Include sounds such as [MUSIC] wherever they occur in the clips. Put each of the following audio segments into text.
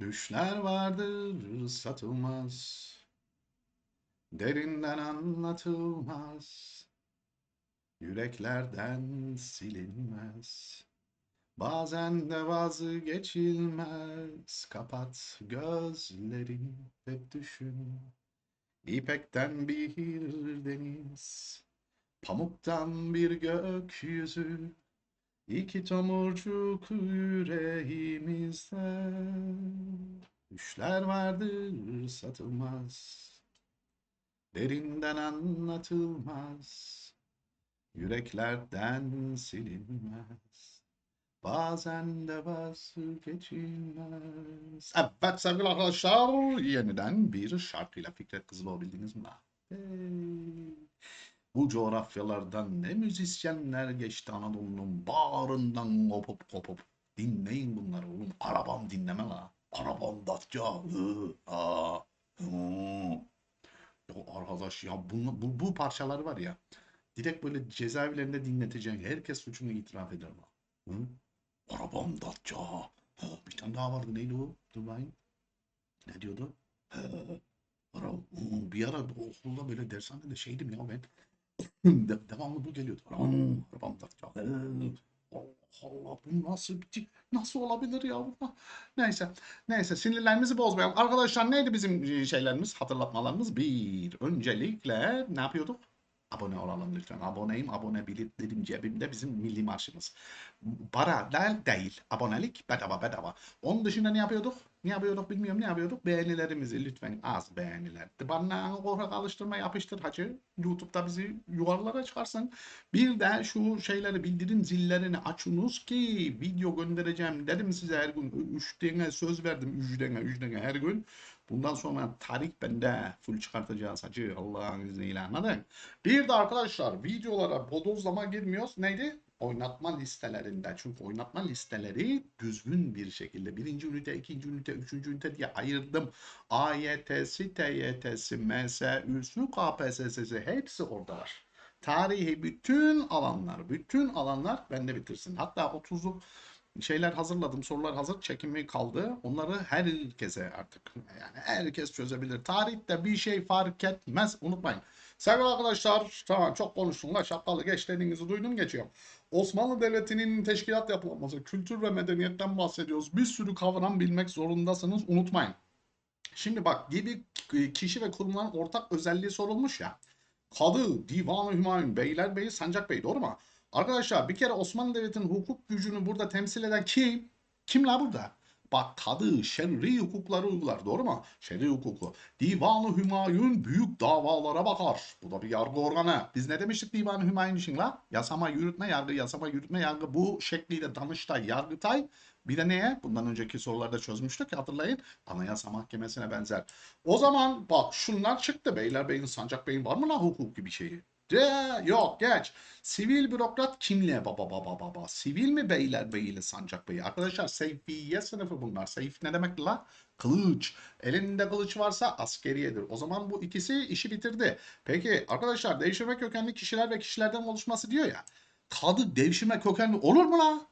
Düşler vardır satılmaz. Derinden anlatılmaz. Yüreklerden silinmez. Bazen de vazgeçilmez. Kapat gözlerini ve düşün. İpekten bir deniz. Pamuktan bir gökyüzü. İki tomurcuk yüreğimizde. Düşler vardır satılmaz. Derinden anlatılmaz. Yüreklerden silinmez. Bazen de vazgeçilmez. Evet sevgili arkadaşlar yeniden bir şarkıyla Fikret Kızılova bildiniz mi? Hey. Bu coğrafyalardan ne müzisyenler geçti Anadolu'nun bağrından kopup kopup. Dinleyin bunları oğlum. Arabam dinleme la. Arabam Datça. Ya arkadaş ya bu, bu, bu parçalar var ya. Direkt böyle cezaevlerinde dinleteceğin herkes suçunu itiraf eder bak. Hı? Arabam Datça. Ha, bir tane daha vardı neydi o? Dur bakayım. Ne diyordu? Ara, bir ara okulda böyle dershanede şeydim ya ben. [LAUGHS] De- devamlı bu geliyordu. Arabam, arabam Datça. Ha, Allah Allah bu nasıl bir nasıl olabilir ya bu? Neyse. Neyse sinirlerimizi bozmayalım. Arkadaşlar neydi bizim şeylerimiz, hatırlatmalarımız? Bir, öncelikle ne yapıyorduk? Abone olalım lütfen. Aboneyim, abone biletlerim cebimde bizim milli marşımız. Para değil. Abonelik bedava bedava. Onun dışında ne yapıyorduk? Ne yapıyorduk bilmiyorum ne yapıyorduk? Beğenilerimizi lütfen az beğeniler. Bana korkak alıştırma yapıştır hacı. YouTube'da bizi yuvarlara çıkarsın. Bir de şu şeyleri bildirim zillerini açınız ki video göndereceğim dedim size her gün. Üç tane söz verdim. Üç tane her gün. Bundan sonra tarih bende. Full çıkartacağız hacı. Allah'ın izniyle anladın? Bir de arkadaşlar videolara bodozlama girmiyoruz. Neydi? Oynatma listelerinde. Çünkü oynatma listeleri düzgün bir şekilde birinci ünite, ikinci ünite, üçüncü ünite diye ayırdım. AYT'si, TYT'si, MSÜ'sü, KPSS'si hepsi orada var. Tarihi bütün alanlar, bütün alanlar bende bitirsin. Hatta 30'luk şeyler hazırladım. Sorular hazır. Çekimi kaldı. Onları herkese artık yani herkes çözebilir. Tarihte bir şey fark etmez. Unutmayın. Sevgili arkadaşlar tamam çok konuştum la şapkalı geç duydum geçiyorum. Osmanlı Devleti'nin teşkilat yapılanması, kültür ve medeniyetten bahsediyoruz. Bir sürü kavram bilmek zorundasınız. Unutmayın. Şimdi bak gibi kişi ve kurumların ortak özelliği sorulmuş ya. Kadı, Divan-ı Hümayun, Beylerbeyi, Sancak Bey doğru mu? Arkadaşlar bir kere Osmanlı Devleti'nin hukuk gücünü burada temsil eden kim? Kim la burada? Bak kadı şer'i hukukları uygular doğru mu? Şer'i hukuku. Divan-ı Hümayun büyük davalara bakar. Bu da bir yargı organı. Biz ne demiştik Divan-ı Hümayun için la? Yasama, yürütme, yargı, yasama, yürütme, yargı bu şekliyle Danıştay, Yargıtay bir de neye? Bundan önceki sorularda çözmüştük hatırlayın. Anayasa Mahkemesi'ne benzer. O zaman bak şunlar çıktı. Beylerbeyi'nin, Sancak Bey'in var mı la hukuki bir şeyi? De yok geç. Sivil bürokrat kimle baba baba baba? Sivil mi Beylerbeyi ile Sancak Bey? Arkadaşlar Seyfiye sınıfı bunlar. Seyf ne demek la? Kılıç. Elinde kılıç varsa askeriyedir. O zaman bu ikisi işi bitirdi. Peki arkadaşlar devşirme kökenli kişiler ve kişilerden oluşması diyor ya. Kadı devşirme kökenli olur mu la?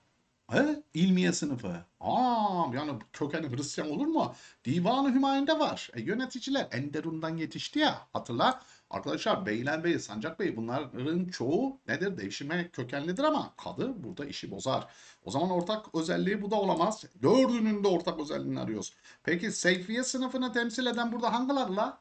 He? İlmiye sınıfı. Aa, yani kökeni Hristiyan olur mu? Divan-ı Hümayun'da var. E, yöneticiler Enderun'dan yetişti ya. Hatırla. Arkadaşlar Beylerbeyi, Sancak Bey bunların çoğu nedir? Devşirme kökenlidir ama kadı burada işi bozar. O zaman ortak özelliği bu da olamaz. Dördünün de ortak özelliğini arıyoruz. Peki Seyfiye sınıfını temsil eden burada hangilerla?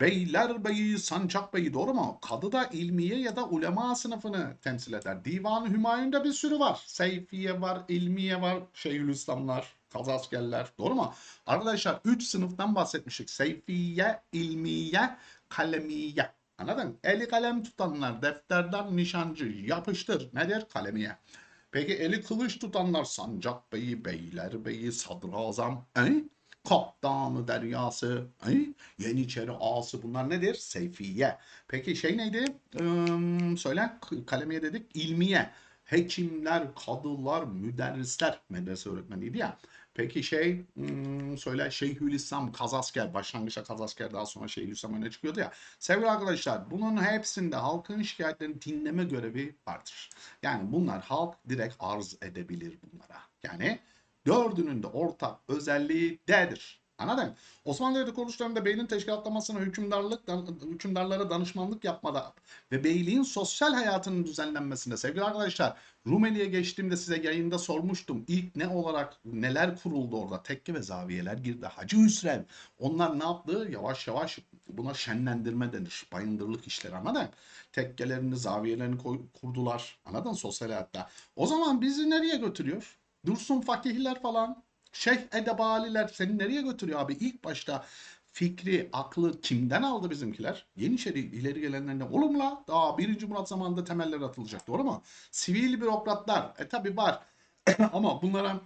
Beylerbeyi, Sancak Bey'i doğru mu? Kadı da ilmiye ya da ulema sınıfını temsil eder. Divan-ı Hümayun'da bir sürü var. Seyfiye var, ilmiye var, Şeyhülislamlar, Kazaskerler. Doğru mu? Arkadaşlar 3 sınıftan bahsetmiştik. Seyfiye, ilmiye, kalemiye. Anladın? Eli kalem tutanlar, defterden nişancı, yapıştır. Nedir? Kalemiye. Peki eli kılıç tutanlar Sancak Bey'i, Beylerbeyi, Sadrazam, e? Kaptanı Deryası, e? Yeniçeri Ağası bunlar nedir? Seyfiye. Peki şey neydi? Ee, söyle kalemiye dedik. İlmiye. Hekimler, kadılar, müderrisler. Medrese öğretmeniydi ya. Peki şey hmm, söyle Şeyhülislam Kazasker başlangıçta Kazasker daha sonra Şeyhülislam öne çıkıyordu ya. Sevgili arkadaşlar bunun hepsinde halkın şikayetlerini dinleme görevi vardır. Yani bunlar halk direkt arz edebilir bunlara. Yani Dördünün de ortak özelliği D'dir. Anladın? Osmanlı Devleti kuruluşlarında beyliğin teşkilatlamasına hükümdarlık, hükümdarlara danışmanlık yapmada ve beyliğin sosyal hayatının düzenlenmesinde sevgili arkadaşlar Rumeli'ye geçtiğimde size yayında sormuştum. İlk ne olarak neler kuruldu orada? Tekke ve zaviyeler girdi. Hacı Hüsrev. Onlar ne yaptı? Yavaş yavaş buna şenlendirme denir. Bayındırlık işleri anladın? Tekkelerini, zaviyelerini koy- kurdular. Anladın sosyal hayatta. O zaman bizi nereye götürüyor? Dursun fakihler falan. Şeyh edebaliler seni nereye götürüyor abi? İlk başta fikri, aklı kimden aldı bizimkiler? Yeniçeri ileri gelenlerine oğlum la daha 1. Murat zamanında temeller atılacak doğru mu? Sivil bürokratlar e tabi var [COUGHS] ama bunlara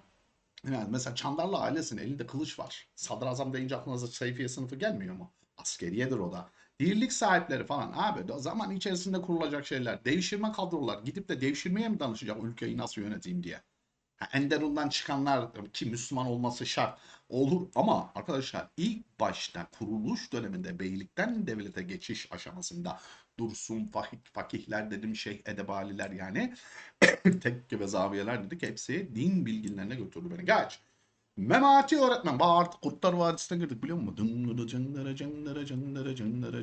yani mesela Çandarlı ailesinin elinde kılıç var. Sadrazam deyince aklınıza Seyfiye sınıfı gelmiyor mu? Askeriyedir o da. Dirlik sahipleri falan abi zaman içerisinde kurulacak şeyler. Devşirme kadrolar. Gidip de devşirmeye mi danışacak ülkeyi nasıl yöneteyim diye. Enderun'dan çıkanlar ki Müslüman olması şart olur ama arkadaşlar ilk başta kuruluş döneminde beylikten devlete geçiş aşamasında Dursun, fakih, fakihler dedim şeyh edebaliler yani [COUGHS] tekke ve zaviyeler dedik hepsi din bilginlerine götürdü beni. Geç. Memati öğretmen. Bak artık Kurtlar Vadisi'ne girdik biliyor musun? Cındırı cındırı cındırı cındırı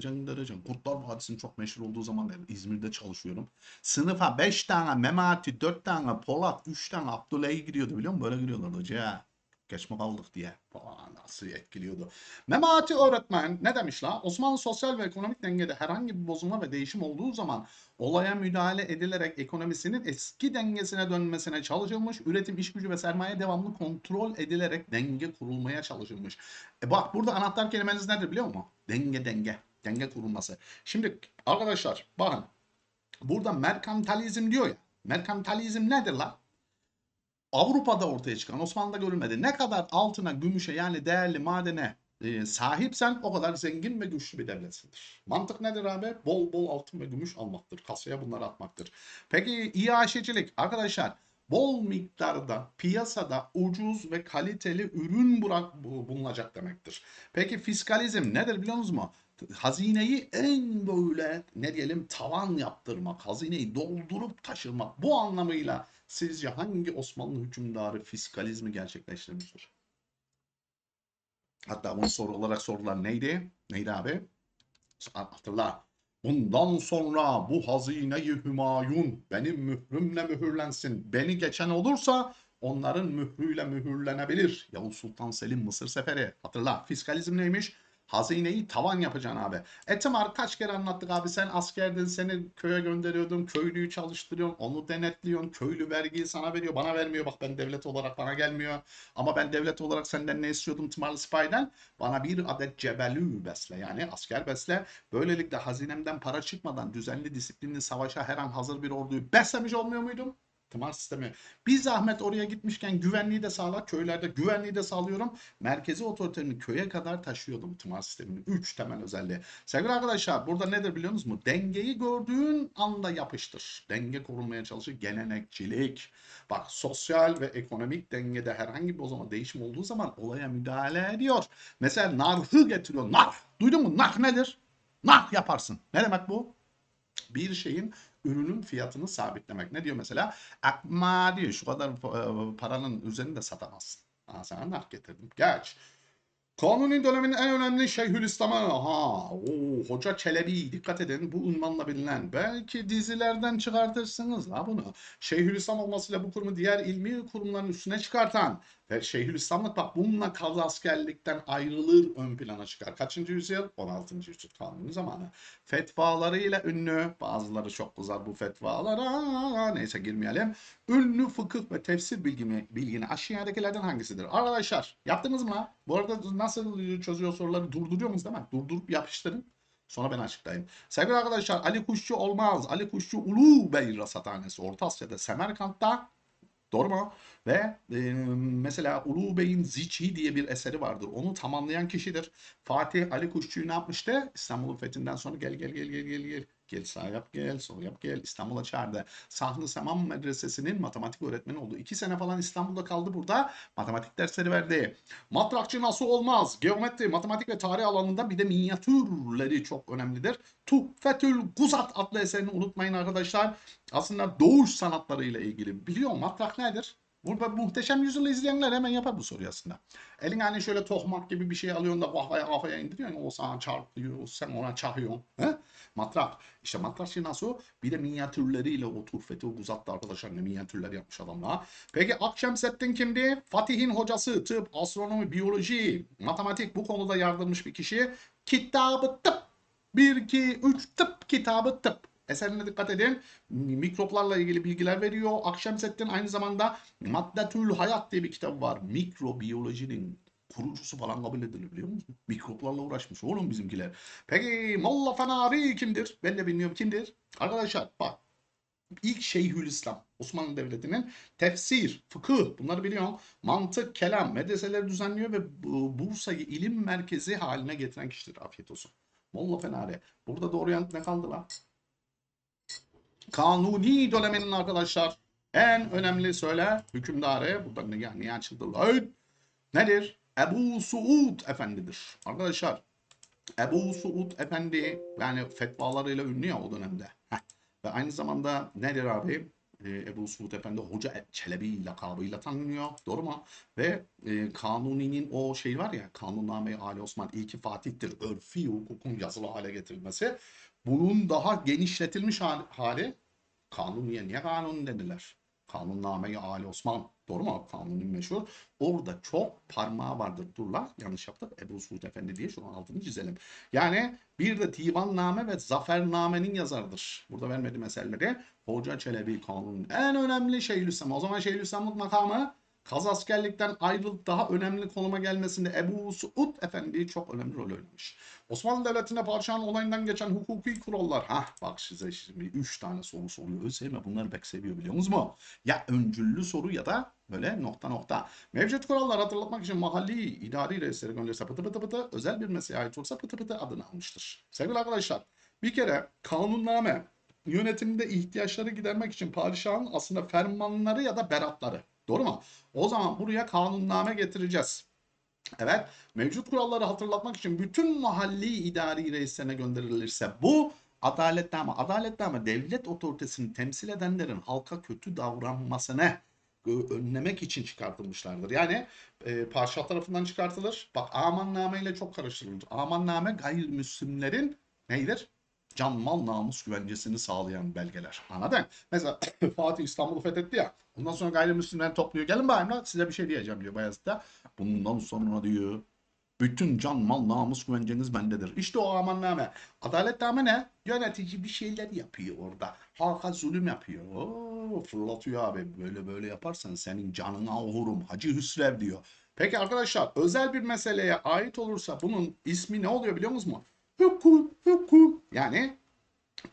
cındırı cındırı. Kurtlar Vadisi'nin çok meşhur olduğu zaman İzmir'de çalışıyorum. Sınıfa 5 tane Memati, 4 tane Polat, 3 tane Abdüley gidiyordu biliyor musun? Böyle giriyorlardı hoca. Geçme kaldık diye. Falan nasıl etkiliyordu. Memati öğretmen ne demiş la? Osmanlı sosyal ve ekonomik dengede herhangi bir bozulma ve değişim olduğu zaman olaya müdahale edilerek ekonomisinin eski dengesine dönmesine çalışılmış. Üretim, iş gücü ve sermaye devamlı kontrol edilerek denge kurulmaya çalışılmış. E bak burada anahtar kelimeniz nedir biliyor musun? Denge denge. Denge kurulması. Şimdi arkadaşlar bakın. Burada merkantalizm diyor ya. Merkantalizm nedir la? Avrupa'da ortaya çıkan Osmanlı'da görülmedi. Ne kadar altına, gümüşe yani değerli madene e, sahipsen o kadar zengin ve güçlü bir devletsindir. Mantık nedir abi? Bol bol altın ve gümüş almaktır. Kasaya bunları atmaktır. Peki iaşecilik arkadaşlar bol miktarda piyasada ucuz ve kaliteli ürün bırak, bu- bulunacak demektir. Peki fiskalizm nedir biliyor musunuz mu? Hazineyi en böyle ne diyelim tavan yaptırmak, hazineyi doldurup taşırmak. Bu anlamıyla sizce hangi Osmanlı hükümdarı fiskalizmi gerçekleştirmiştir? Hatta bunu soru olarak sorular neydi? Neydi abi? Hatırla. Bundan sonra bu hazineyi hümayun benim mührümle mühürlensin. Beni geçen olursa onların mührüyle mühürlenebilir. Yavuz Sultan Selim Mısır Seferi. Hatırla. Fiskalizm neymiş? Hazineyi tavan yapacaksın abi. Etimar kaç kere anlattık abi sen askerdin seni köye gönderiyordun köylüyü çalıştırıyorsun onu denetliyorsun köylü vergiyi sana veriyor bana vermiyor bak ben devlet olarak bana gelmiyor ama ben devlet olarak senden ne istiyordum tımarlı spayden bana bir adet cebelü besle yani asker besle böylelikle hazinemden para çıkmadan düzenli disiplinli savaşa her an hazır bir orduyu beslemiş olmuyor muydum? Tımar sistemi. Bir zahmet oraya gitmişken güvenliği de sağla. Köylerde güvenliği de sağlıyorum. Merkezi otoritemi köye kadar taşıyordum tımar sisteminin. Üç temel özelliği. Sevgili arkadaşlar burada nedir biliyor musunuz? Dengeyi gördüğün anda yapıştır. Denge korunmaya çalışır. Gelenekçilik. Bak sosyal ve ekonomik dengede herhangi bir o zaman değişim olduğu zaman olaya müdahale ediyor. Mesela narhı getiriyor. Nar. Duydun mu? Nar nedir? Nar yaparsın. Ne demek bu? Bir şeyin ürünün fiyatını sabitlemek. Ne diyor mesela? Akma diyor şu kadar e, paranın üzerinde satamazsın. Ha, sana nar getirdim. Geç. Kanuni döneminin en önemli Şeyhülislam'ı. Ha, o Hoca Çelebi dikkat edin bu unvanla bilinen. Belki dizilerden çıkartırsınız la bunu. Şeyhülislam olmasıyla bu kurumu diğer ilmi kurumların üstüne çıkartan ve Şeyhülislamlık bak bununla kaz askerlikten ayrılır ön plana çıkar. Kaçıncı yüzyıl? 16. yüzyıl kanuni zamanı. Fetvalarıyla ünlü, bazıları çok kızar bu fetvalara, neyse girmeyelim. Ünlü fıkıh ve tefsir bilgini, bilgini aşağıdakilerden hangisidir? Arkadaşlar yaptınız mı? Bu arada nasıl çözüyor soruları durduruyor musunuz değil mi? Durdurup yapıştırın. Sonra ben açıklayayım. Sevgili arkadaşlar Ali Kuşçu olmaz. Ali Kuşçu Ulu Bey Rasathanesi Orta Asya'da Semerkant'ta Doğru mu? Ve e, mesela Ulu Bey'in Ziçi diye bir eseri vardır. Onu tamamlayan kişidir. Fatih Ali Kuşçu'yu ne yapmıştı? İstanbul'un fethinden sonra gel gel gel gel gel gel. Gel sağ yap gel sol yap gel İstanbul'a çağırdı. Sahlı Seman Medresesi'nin matematik öğretmeni oldu. İki sene falan İstanbul'da kaldı burada. Matematik dersleri verdi. Matrakçı nasıl olmaz? Geometri, matematik ve tarih alanında bir de minyatürleri çok önemlidir. Tuhfetül Guzat adlı eserini unutmayın arkadaşlar. Aslında doğuş sanatlarıyla ilgili. Biliyor matrak nedir? Burada muhteşem yüzyılı izleyenler hemen yapar bu soruyu aslında. Elin hani şöyle tohmak gibi bir şey alıyorsun da kafaya kafaya indiriyorsun. O sana çarpıyor, sen ona çakıyorsun. He? Matrak. İşte matrak şey nasıl? Bir de minyatürleriyle o tuhfeti uzattı arkadaşlar. Ne minyatürler yapmış adamlar. Peki Akşemseddin kimdi? Fatih'in hocası. Tıp, astronomi, biyoloji, matematik bu konuda yardımmış bir kişi. Kitabı tıp. 1, 2, 3 tıp kitabı tıp. Eserine dikkat edin. Mikroplarla ilgili bilgiler veriyor. Akşemseddin aynı zamanda Maddetül Hayat diye bir kitap var. Mikrobiyolojinin kurucusu falan kabul edilir biliyor musun? Mikroplarla uğraşmış oğlum bizimkiler. Peki Molla Fenari kimdir? Ben de bilmiyorum kimdir. Arkadaşlar bak ilk Şeyhülislam Osmanlı Devleti'nin tefsir, fıkıh bunları biliyorum. Mantık, kelam, medreseleri düzenliyor ve bu- Bursa'yı ilim merkezi haline getiren kişidir. Afiyet olsun. Molla Fenari. Burada doğru yanıt ne kaldı lan? Kanuni döneminin arkadaşlar en önemli söyle hükümdarı. Burada yani açıldı lan? Nedir? Ebu Suud Efendidir. Arkadaşlar Ebu Suud Efendi yani fetvalarıyla ünlü ya o dönemde. Heh. Ve aynı zamanda nedir abi? Ee, Ebu Suud Efendi Hoca Çelebi lakabıyla tanınıyor. Doğru mu? Ve e, Kanuni'nin o şey var ya Kanunname-i Ali Osman ilki Fatih'tir. Örfi hukukun yazılı hale getirilmesi. Bunun daha genişletilmiş hali, hali Kanuniye niye kanun dediler? Kanunname-i Ali Osman. Doğru mu? Kanuni meşhur. Orada çok parmağı vardır. Dur la yanlış yaptık. Ebu Suud Efendi diye şunun altını çizelim. Yani bir de divanname ve zafernamenin yazarıdır. Burada vermediğim eserleri. Hoca Çelebi Kanun en önemli Şeyhülislam. O zaman Şeyhülislamlık makamı Kaz askerlikten ayrılıp daha önemli konuma gelmesinde Ebu Suud Efendi çok önemli rol oynamış. Osmanlı Devleti'nde padişahın olayından geçen hukuki kurallar. Hah bak size şimdi 3 tane soru soruyor. Özleme bunları pek seviyor biliyor musunuz mu? Ya öncüllü soru ya da böyle nokta nokta. Mevcut kurallar hatırlatmak için mahalli idari reislere gönderirse pıtı pıtı pıtı özel bir mesleğe ait olsa pıtı pıtı adını almıştır. Sevgili arkadaşlar bir kere kanunname yönetimde ihtiyaçları gidermek için padişahın aslında fermanları ya da beratları. Doğru mu? O zaman buraya kanunname getireceğiz. Evet, mevcut kuralları hatırlatmak için bütün mahalli idari reislerine gönderilirse bu adaletname, adaletname devlet otoritesini temsil edenlerin halka kötü davranmasını önlemek için çıkartılmışlardır. Yani e, padişah tarafından çıkartılır. Bak amanname ile çok karıştırılır. Amanname gayrimüslimlerin neydir? Can mal namus güvencesini sağlayan belgeler. Anladın? Mesela [COUGHS] Fatih İstanbul'u fethetti ya. Ondan sonra gayrimüslimleri topluyor. Gelin bakayım lan size bir şey diyeceğim diyor Bayezid'de. Bundan sonra diyor bütün can mal namus güvenceniz bendedir. İşte o amanname. Adaletname ne? Yönetici bir şeyler yapıyor orada. Halka zulüm yapıyor. Oo, fırlatıyor abi. Böyle böyle yaparsan senin canına ohurum. Hacı Hüsrev diyor. Peki arkadaşlar özel bir meseleye ait olursa bunun ismi ne oluyor biliyor musunuz mu? Hukuk. Yani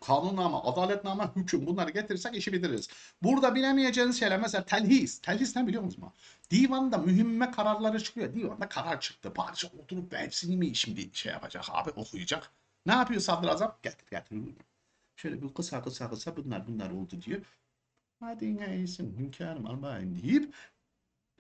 kanunname, adaletname, hüküm bunları getirirsek işi bitiririz. Burada bilemeyeceğiniz şeyler mesela telhis. Telhis ne biliyor musunuz? Divanda mühimme kararları çıkıyor. Divanda karar çıktı. Padişah oturup hepsini mi şimdi şey yapacak abi okuyacak. Ne yapıyor sadrazam? Getir getir. Şöyle bir kısa kısa kısa bunlar bunlar oldu diyor. Hadi neyse hünkârım almayın deyip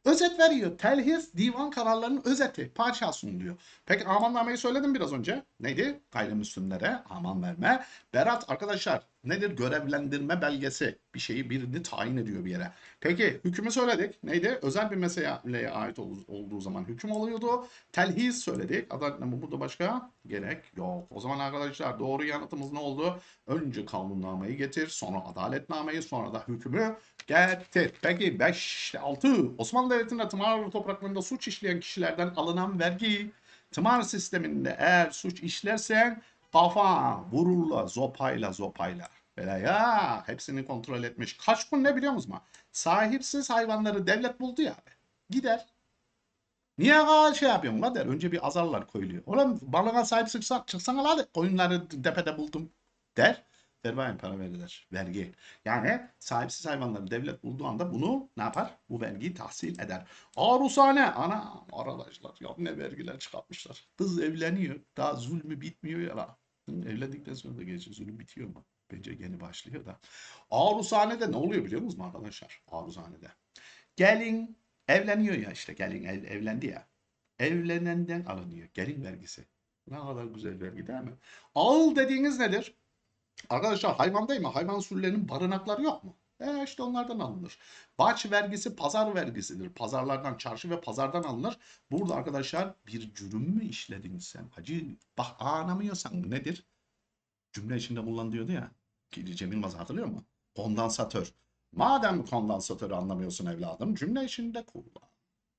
özet veriyor. Telhis divan kararlarının özeti. Padişah sunuluyor. Peki amannameyi söyledim biraz önce. Neydi? Gayrimüslimlere aman verme. Berat arkadaşlar nedir? Görevlendirme belgesi. Bir şeyi birini tayin ediyor bir yere. Peki hükmü söyledik. Neydi? Özel bir meseleye ait ol- olduğu zaman hüküm oluyordu. Telhis söyledik. Adaletname burada başka gerek yok. O zaman arkadaşlar doğru yanıtımız ne oldu? Önce kanunnameyi getir, sonra adaletnameyi, sonra da hükmü getir. Peki 5 6 Osmanlı Devleti'nde tımar topraklarında suç işleyen kişilerden alınan vergi tımar sisteminde eğer suç işlersen kafa vururla zopayla zopayla. Böyle ya hepsini kontrol etmiş. Kaç gün ne biliyor musunuz? Sahipsiz hayvanları devlet buldu ya. Gider. Niye şey yapıyorsun la der. Önce bir azarlar koyuluyor. Oğlum balına sahip çıksan, çıksana la de. Koyunları tepede buldum der. Bakayım para verirler. Vergi. Yani sahipsiz hayvanları devlet bulduğu anda bunu ne yapar? Bu vergiyi tahsil eder. Arusane. Ana arkadaşlar ya ne vergiler çıkartmışlar. Kız evleniyor. Daha zulmü bitmiyor ya Evlendikten sonra da gerçi zulüm bitiyor mu? Bence yeni başlıyor da. Aruzhanede ne oluyor biliyor musunuz arkadaşlar? Aruzhanede. Gelin evleniyor ya işte gelin ev- evlendi ya. Evlenenden alınıyor gelin vergisi. Ne kadar güzel vergi değil mi? Ağıl dediğiniz nedir? Arkadaşlar hayvan değil mi? Hayvan sürülerinin barınakları yok mu? E işte onlardan alınır. Baç vergisi pazar vergisidir. Pazarlardan, çarşı ve pazardan alınır. Burada arkadaşlar bir cürüm mü işledin sen? Hacı bak anlamıyorsan nedir? Cümle içinde kullan diyordu ya. Ki Cem Yılmaz hatırlıyor mu? Kondansatör. Madem kondansatörü anlamıyorsun evladım cümle içinde kullan.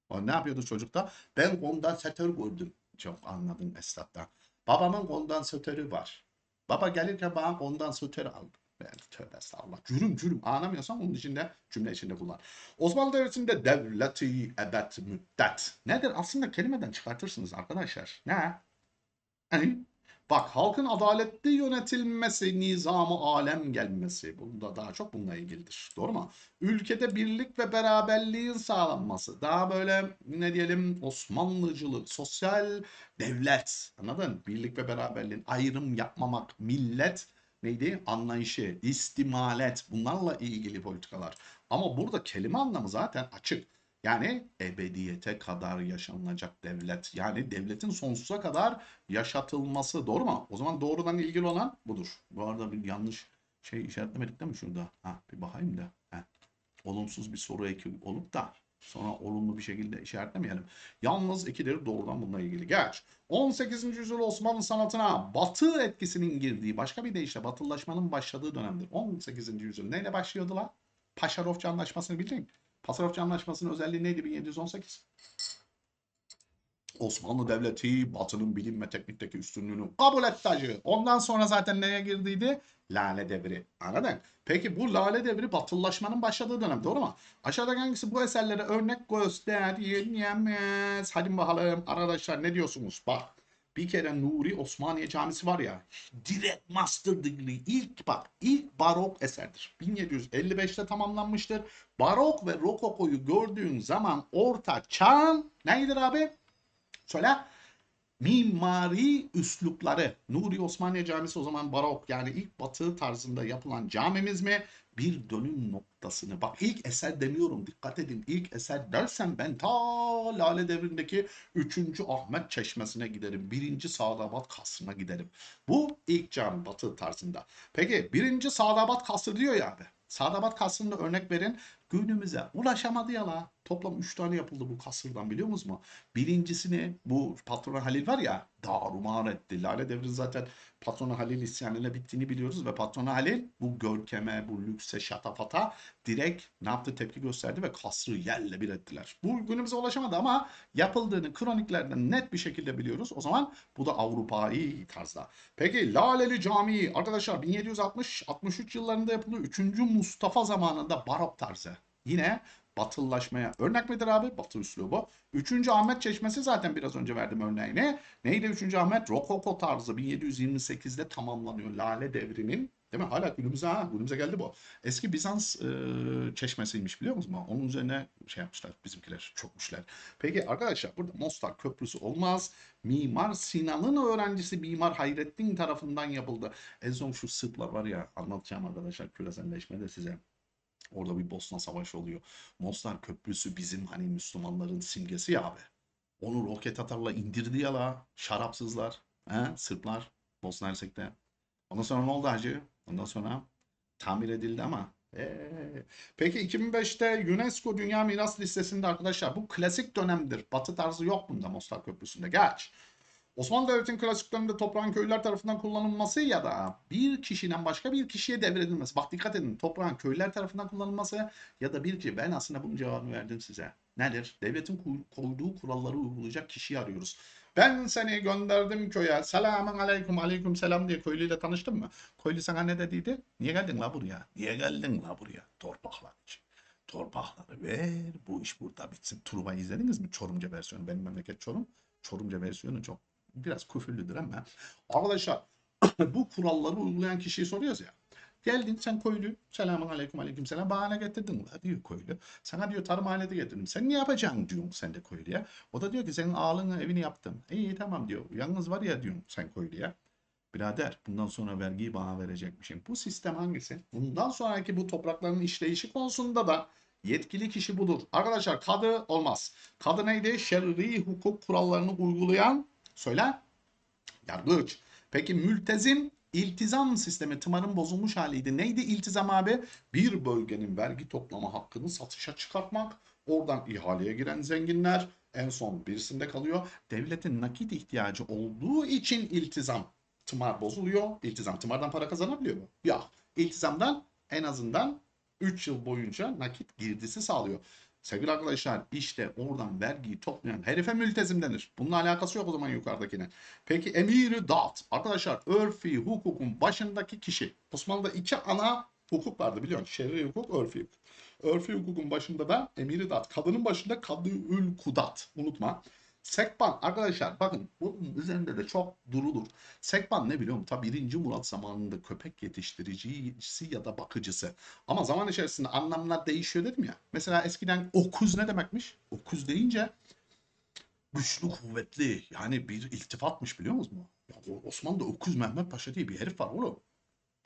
O ne yapıyordu çocukta? Ben kondansatör gördüm. Çok anladım Esat'tan. Babamın kondansatörü var. Baba gelirken bana kondansatör aldı. Ben tövbe estağfurullah. Cürüm cürüm anlamıyorsan onun içinde cümle içinde kullan. Osmanlı Devleti'nde devleti ebed müddet. Nedir? Aslında kelimeden çıkartırsınız arkadaşlar. Ne? Bak halkın adaletli yönetilmesi, nizamı alem gelmesi. Bunda daha çok bununla ilgilidir. Doğru mu? Ülkede birlik ve beraberliğin sağlanması. Daha böyle ne diyelim Osmanlıcılık, sosyal devlet. Anladın? Birlik ve beraberliğin ayrım yapmamak, millet neydi? Anlayışı, istimalet bunlarla ilgili politikalar. Ama burada kelime anlamı zaten açık. Yani ebediyete kadar yaşanacak devlet. Yani devletin sonsuza kadar yaşatılması. Doğru mu? O zaman doğrudan ilgili olan budur. Bu arada bir yanlış şey işaretlemedik değil mi şurada? Ha, bir bakayım da. Ha. Olumsuz bir soru eki olup da sonra olumlu bir şekilde işaretlemeyelim. Yalnız ikidir doğrudan bununla ilgili. Geç. 18. yüzyıl Osmanlı sanatına batı etkisinin girdiği başka bir deyişle batılılaşmanın başladığı dönemdir. 18. yüzyıl neyle başlıyordu la? Paşarofça Anlaşması'nı bildin. Pasarofça Anlaşması'nın özelliği neydi 1718? Osmanlı Devleti Batı'nın bilim ve teknikteki üstünlüğünü kabul etti. Ondan sonra zaten neye girdiydi? Lale Devri. Anladın? Peki bu Lale Devri batılılaşmanın başladığı dönem doğru mu? Aşağıdaki hangisi bu eserlere örnek gösteriyemez? Hadi bakalım arkadaşlar ne diyorsunuz? Bak bir kere Nuri Osmaniye Camisi var ya direkt master degree ilk bak ilk barok eserdir. 1755'te tamamlanmıştır. Barok ve rokokoyu gördüğün zaman orta çağ neydir abi? Söyle. Mimari üslupları. Nuri Osmaniye Camisi o zaman barok yani ilk batı tarzında yapılan camimiz mi? Bir dönüm noktasını. Bak ilk eser demiyorum dikkat edin. İlk eser dersem ben ta Lale Devri'ndeki 3. Ahmet Çeşmesi'ne giderim. 1. Sadabat Kasrı'na giderim. Bu ilk cami batı tarzında. Peki 1. Sadabat Kasrı diyor ya abi. Sadabat Kasrı'nda örnek verin. Günümüze ulaşamadı ya la. Toplam 3 tane yapıldı bu kasırdan biliyor musunuz mu? Birincisini bu patronu Halil var ya darumar etti. Lale Devri zaten patronu Halil isyanıyla bittiğini biliyoruz ve patronu Halil bu görkeme, bu lükse, şatafata direkt ne yaptı tepki gösterdi ve kasrı yerle bir ettiler. Bu günümüze ulaşamadı ama yapıldığını kroniklerden net bir şekilde biliyoruz. O zaman bu da Avrupa'yı tarzda. Peki Laleli Camii arkadaşlar 1760-63 yıllarında yapıldı. 3. Mustafa zamanında barok tarzı. Yine batılılaşmaya örnek midir abi? Batı üslubu. Üçüncü Ahmet Çeşmesi zaten biraz önce verdim örneğini. Neydi üçüncü Ahmet? Rokoko tarzı 1728'de tamamlanıyor. Lale devrinin Değil mi? Hala günümüze ha, günümüze geldi bu. Eski Bizans e, çeşmesiymiş biliyor musunuz? Onun üzerine şey yapmışlar bizimkiler, çökmüşler. Peki arkadaşlar burada Mostar Köprüsü olmaz. Mimar Sinan'ın öğrencisi Mimar Hayrettin tarafından yapıldı. En son şu Sırplar var ya anlatacağım arkadaşlar küreselleşmede size. Orada bir Bosna Savaşı oluyor. Mostar Köprüsü bizim hani Müslümanların simgesi ya abi. Onu roket atarla indirdi ya la. Şarapsızlar. He? Sırplar. Bosna Hersek'te. Ondan sonra ne oldu hacı? Ondan sonra tamir edildi ama. Ee, peki 2005'te UNESCO Dünya Miras Listesi'nde arkadaşlar bu klasik dönemdir. Batı tarzı yok bunda Mostar Köprüsü'nde. Geç. Osmanlı Devleti'nin klasik döneminde toprağın köylüler tarafından kullanılması ya da bir kişiden başka bir kişiye devredilmesi. Bak dikkat edin toprağın köylüler tarafından kullanılması ya da bir kişi. Ben aslında bunun cevabını verdim size. Nedir? Devletin koyduğu kuralları uygulayacak kişiyi arıyoruz. Ben seni gönderdim köye. Selamun aleyküm aleyküm selam diye köylüyle tanıştın mı? Köylü sana ne dediydi? Niye geldin la buraya? Niye geldin la buraya? Torpaklar için. Torpakları ver. Bu iş burada bitsin. Truva izlediniz mi? Çorumca versiyonu. Benim memleket Çorum. Çorumca versiyonu çok biraz küfürlüdür ama. Arkadaşlar [COUGHS] bu kuralları uygulayan kişiyi soruyoruz ya. Geldin sen köylü. Selamun aleyküm aleyküm selam. Bahane getirdin la diyor köylü. Sana diyor tarım getirdim. Sen ne yapacaksın diyorsun sen de köylüye. O da diyor ki senin ağalının evini yaptım. İyi tamam diyor. Yalnız var ya diyorsun sen köylüye. Birader bundan sonra vergiyi bana verecekmişim. Bu sistem hangisi? Bundan sonraki bu toprakların işleyişi konusunda da yetkili kişi budur. Arkadaşlar kadı olmaz. Kadı neydi? Şer'i hukuk kurallarını uygulayan söyle. Yargıç. Peki mültezim İltizam sistemi tımarın bozulmuş haliydi. Neydi iltizam abi? Bir bölgenin vergi toplama hakkını satışa çıkartmak. Oradan ihaleye giren zenginler en son birisinde kalıyor. Devletin nakit ihtiyacı olduğu için iltizam tımar bozuluyor. İltizam tımardan para kazanabiliyor mu? Yok. İltizamdan en azından 3 yıl boyunca nakit girdisi sağlıyor. Sevgili arkadaşlar işte oradan vergiyi toplayan herife mültezim denir. Bununla alakası yok o zaman yukarıdakine. Peki emiri dağıt. Arkadaşlar örfi hukukun başındaki kişi. Osmanlı'da iki ana hukuk vardı biliyorsun. Şer'i hukuk, örfi hukuk. Örfi hukukun başında da emiri dağıt. Kadının başında kadıül kudat. Unutma. Sekban arkadaşlar bakın bunun üzerinde de çok durulur. Sekban ne biliyor musun? Ta 1. Murat zamanında köpek yetiştiricisi ya da bakıcısı. Ama zaman içerisinde anlamlar değişiyor dedim ya. Mesela eskiden okuz ne demekmiş? Okuz deyince güçlü kuvvetli yani bir iltifatmış biliyor musunuz? Ya Osmanlı'da Okuz Mehmet Paşa diye bir herif var oğlum.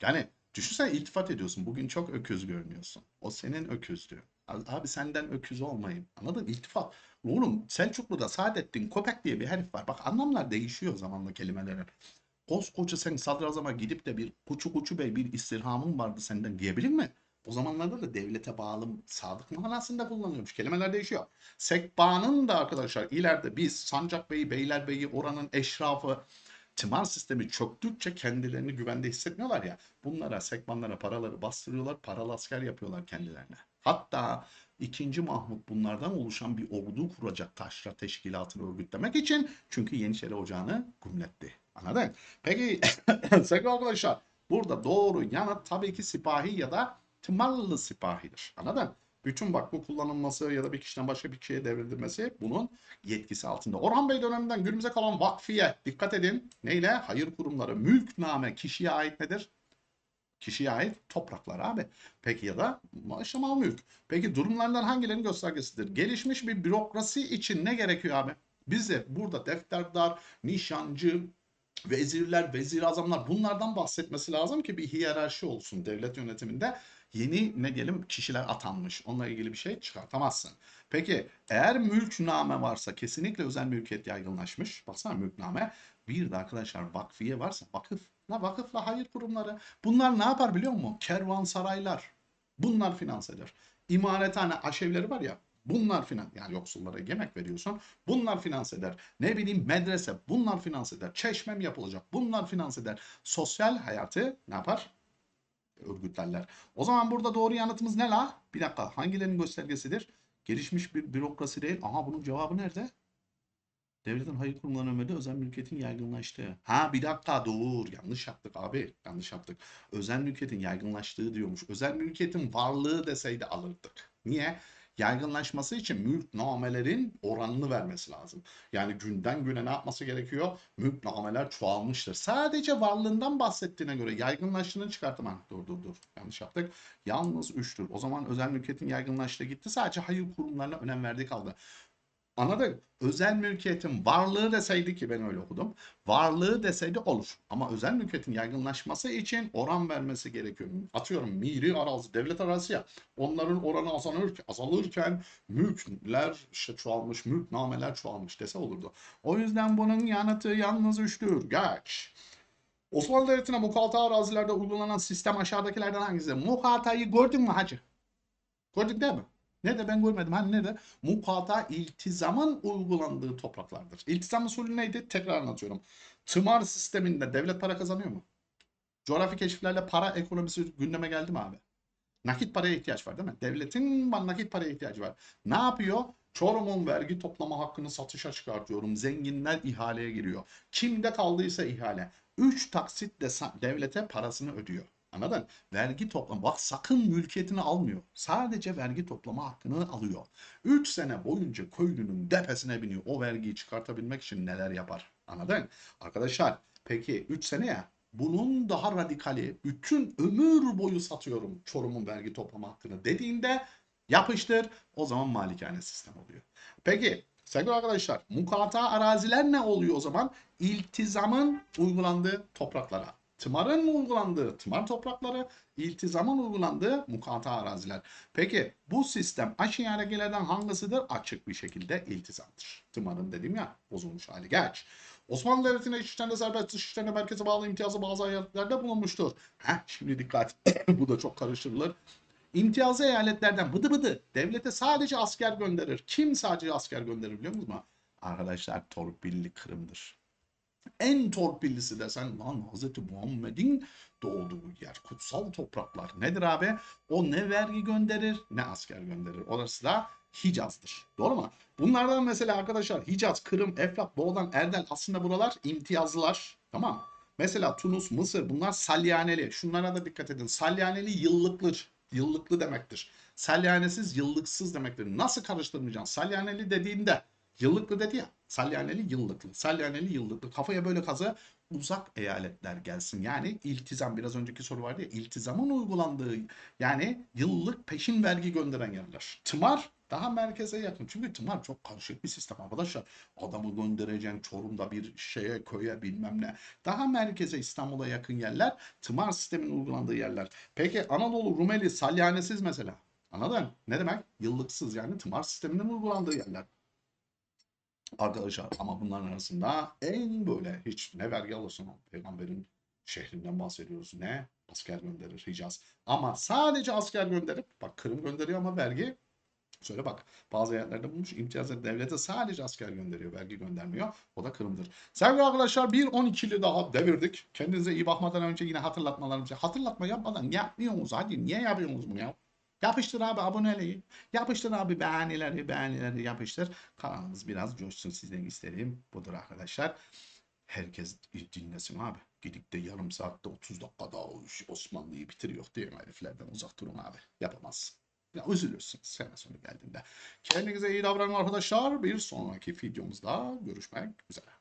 Yani düşünsene iltifat ediyorsun. Bugün çok öküz görünüyorsun. O senin öküzdü. Abi senden öküz olmayayım. Anladın? İltifat. Oğlum Selçuklu'da Saadettin Köpek diye bir herif var. Bak anlamlar değişiyor zamanla kelimelerin. Koskoca sen sadrazama gidip de bir kuçu kuçu bey bir istirhamın vardı senden diyebilir mi? O zamanlarda da devlete bağlı sadık manasında kullanılıyormuş. Kelimeler değişiyor. Sekbanın da arkadaşlar ileride biz Sancak Bey'i, Beylerbeyi, oranın eşrafı, tımar sistemi çöktükçe kendilerini güvende hissetmiyorlar ya. Bunlara, sekbanlara paraları bastırıyorlar, paralı asker yapıyorlar kendilerine. Hatta 2. Mahmut bunlardan oluşan bir ordu kuracak taşra teşkilatını örgütlemek için. Çünkü Yeniçeri Ocağı'nı gümletti. Anladın? Peki [LAUGHS] sevgili arkadaşlar burada doğru yanıt tabii ki sipahi ya da tımarlı sipahidir. Anladın? Bütün bu kullanılması ya da bir kişiden başka bir kişiye devredilmesi bunun yetkisi altında. Orhan Bey döneminden günümüze kalan vakfiye dikkat edin. Neyle? Hayır kurumları, mülkname kişiye ait nedir? Kişiye ait topraklar abi. Peki ya da mal mülk. Peki durumlardan hangilerinin göstergesidir? Gelişmiş bir bürokrasi için ne gerekiyor abi? Bize burada defterdar, nişancı, vezirler, vezir azamlar bunlardan bahsetmesi lazım ki bir hiyerarşi olsun devlet yönetiminde. Yeni ne diyelim kişiler atanmış. Onunla ilgili bir şey çıkartamazsın. Peki eğer mülkname varsa kesinlikle özel mülkiyet yaygınlaşmış. Baksana mülkname. Bir de arkadaşlar vakfiye varsa vakıf. La vakıfla hayır kurumları. Bunlar ne yapar biliyor musun? Kervansaraylar. Bunlar finanse eder. İmarethane aşevleri var ya Bunlar finans yani yoksullara yemek veriyorsun. Bunlar finanse eder. Ne bileyim medrese bunlar finanse eder. Çeşmem yapılacak. Bunlar finanse eder. Sosyal hayatı ne yapar? Örgütlerler. O zaman burada doğru yanıtımız ne la? Bir dakika hangilerinin göstergesidir? Gelişmiş bir bürokrasi değil. Aha bunun cevabı nerede? Devletin hayır kurumlarının ömründe özel mülkiyetin yaygınlaştığı. Ha bir dakika dur. Yanlış yaptık abi. Yanlış yaptık. Özel mülkiyetin yaygınlaştığı diyormuş. Özel mülkiyetin varlığı deseydi alırdık. Niye? yaygınlaşması için mülknamelerin oranını vermesi lazım. Yani günden güne ne yapması gerekiyor? Mülknameler çoğalmıştır. Sadece varlığından bahsettiğine göre yaygınlaştığını çıkartma. Dur dur dur. Yanlış yaptık. Yalnız 3'tür. O zaman özel mülkiyetin yaygınlaştığı gitti. Sadece hayır kurumlarına önem verdiği kaldı. Anladın? Özel mülkiyetin varlığı deseydi ki ben öyle okudum. Varlığı deseydi olur. Ama özel mülkiyetin yaygınlaşması için oran vermesi gerekiyor. Atıyorum miri arazi, devlet arazisi ya. Onların oranı azalır, azalırken mülkler işte çoğalmış, mülknameler çoğalmış dese olurdu. O yüzden bunun yanıtı yalnız üçtür. Geç. Osmanlı Devleti'ne mukata arazilerde uygulanan sistem aşağıdakilerden hangisi? Mukatayı gördün mü hacı? Gördün değil mi? Ne de ben görmedim. Hani ne de mukata iltizamın uygulandığı topraklardır. İltizam usulü neydi? Tekrar anlatıyorum. Tımar sisteminde devlet para kazanıyor mu? Coğrafi keşiflerle para ekonomisi gündeme geldi mi abi? Nakit paraya ihtiyaç var değil mi? Devletin nakit paraya ihtiyacı var. Ne yapıyor? Çorum'un vergi toplama hakkını satışa çıkartıyorum. Zenginler ihaleye giriyor. Kimde kaldıysa ihale. 3 taksitle devlete parasını ödüyor. Anladın? Vergi toplama. Bak sakın mülkiyetini almıyor. Sadece vergi toplama hakkını alıyor. 3 sene boyunca köylünün depesine biniyor. O vergiyi çıkartabilmek için neler yapar? Anladın? Arkadaşlar peki 3 sene ya bunun daha radikali bütün ömür boyu satıyorum Çorum'un vergi toplama hakkını dediğinde yapıştır o zaman malikane sistem oluyor. Peki sevgili arkadaşlar mukata araziler ne oluyor o zaman? İltizamın uygulandığı topraklara. Tımarın uygulandığı tımar toprakları, iltizamın uygulandığı mukata araziler. Peki bu sistem aşağı yöregelerden hangisidir? Açık bir şekilde iltizamdır. Tımarın dediğim ya bozulmuş hali. Geç. Osmanlı Devleti'ne iç işlerinde serbest dış işlerine merkeze bağlı imtiyazı bazı eyaletlerde bulunmuştur. Heh, şimdi dikkat. [COUGHS] bu da çok karıştırılır. İmtiyazlı eyaletlerden bıdı bıdı devlete sadece asker gönderir. Kim sadece asker gönderir biliyor musunuz? Arkadaşlar torpilli Kırım'dır. En torpillisi desen lan Hazreti Muhammed'in doğduğu yer. Kutsal topraklar. Nedir abi? O ne vergi gönderir ne asker gönderir. Orası da Hicaz'dır. Doğru mu? Bunlardan mesela arkadaşlar Hicaz, Kırım, Efrat, Doğudan, Erdel aslında buralar imtiyazlılar. Tamam Mesela Tunus, Mısır bunlar salyaneli. Şunlara da dikkat edin. Salyaneli yıllıktır. Yıllıklı demektir. Salyanesiz yıllıksız demektir. Nasıl karıştırmayacaksın? Salyaneli dediğinde yıllıklı dedi ya. Salyaneli yıllıklı. Salyaneli yıllıklı. Kafaya böyle kazı uzak eyaletler gelsin. Yani iltizam biraz önceki soru vardı ya iltizamın uygulandığı yani yıllık peşin vergi gönderen yerler. Tımar daha merkeze yakın. Çünkü tımar çok karışık bir sistem arkadaşlar. Adamı göndereceksin Çorum'da bir şeye köye bilmem ne. Daha merkeze İstanbul'a yakın yerler tımar sistemin uygulandığı yerler. Peki Anadolu Rumeli salyanesiz mesela. Anladın? Ne demek? Yıllıksız yani tımar sisteminin uygulandığı yerler. Arkadaşlar ama bunların arasında en böyle hiç ne vergi alırsan al. Peygamberin şehrinden bahsediyoruz. Ne? Asker gönderir Hicaz. Ama sadece asker gönderip bak Kırım gönderiyor ama vergi Şöyle bak bazı yerlerde bulmuş imtiyazlı devlete sadece asker gönderiyor. Vergi göndermiyor. O da Kırım'dır. Sevgili arkadaşlar bir 12'li daha devirdik. Kendinize iyi bakmadan önce yine hatırlatmalarımızı hatırlatma yapmadan yapmıyorsunuz. Hadi niye yapıyorsunuz bunu ya? Yapıştır abi aboneliği. Yapıştır abi beğenileri beğenileri yapıştır. Kanalımız biraz coşsun sizden isterim. Budur arkadaşlar. Herkes dinlesin abi. Gidip de yarım saatte 30 dakikada o iş Osmanlı'yı bitiriyor mi heriflerden uzak durun abi. Yapamazsın. Ya üzülürsünüz sene sonu geldiğinde. Kendinize iyi davranın arkadaşlar. Bir sonraki videomuzda görüşmek üzere.